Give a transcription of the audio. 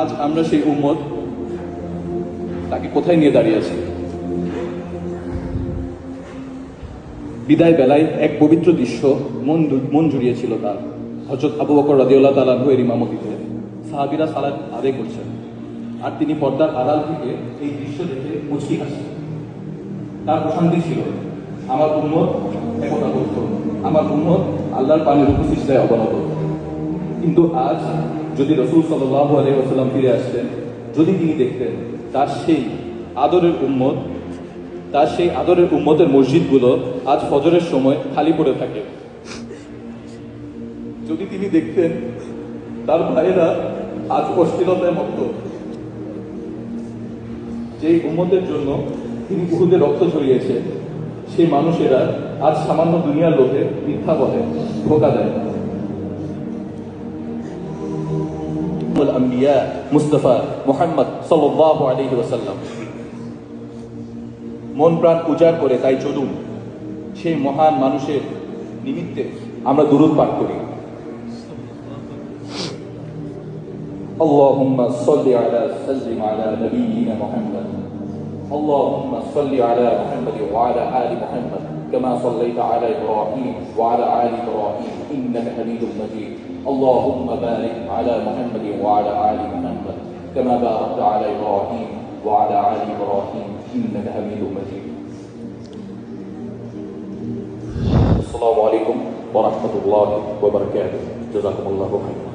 আজ আমরা সেই উম্মত তাকে কোথায় নিয়ে দাঁড়িয়ে আছি? বিদায় বেলায় এক পবিত্র দৃশ্য মন মন জুড়িয়েছিল তার। হজরত আবু বকর রাদিউল্লাহ তালাহু এর ইমামতিতে। সাহাবিরা সালাদ আদায় করছেন। আর তিনি পর্দার আড়াল থেকে এই দৃশ্য দেখে মুচকি হাসছেন। তার প্রশান্তি ছিল, আমার উন্মত একতা করত আমার উন্মত আল্লাহর পানির উপস্থিতায় অবনত। কিন্তু আজ যদি রসুল সাল্লাহ আলহিহাস্লাম ফিরে আসতেন, যদি তিনি দেখতেন, তার সেই আদরের উম্মত, তার সেই আদরের উম্মতের মসজিদগুলো আজ ফজরের সময় খালি পড়ে থাকে। যদি তিনি দেখতেন, তার ভাইয়েরা আজ অস্থিরতায় মত্ত। যেই উম্মতের জন্য তিনি বহুদের রক্ত ঝরিয়েছে সেই মানুষেরা আজ সামান্য দুনিয়ার লোকে মিথ্যা বলে, ধোকা দেয়। الأنبياء মুস্তাফা মোহাম্মদ সাল্লাল্লাহু আলাইহি ওয়াসাল্লাম মন প্রাণ উজাড় করে তাই চলুন সেই মহান মানুষের নিমিত্তে আমরা দুরুদ পাঠ করি اللهم صل على سلم على نبينا محمد اللهم صل على محمد وعلى آل محمد كما صليت على إبراهيم وعلى آل إبراهيم إنك حميد مجيد. اللهم بارك على محمد وعلى آل محمد كما باركت على إبراهيم وعلى آل إبراهيم إنك حميد مجيد. السلام عليكم ورحمة الله وبركاته. جزاكم الله خيرا.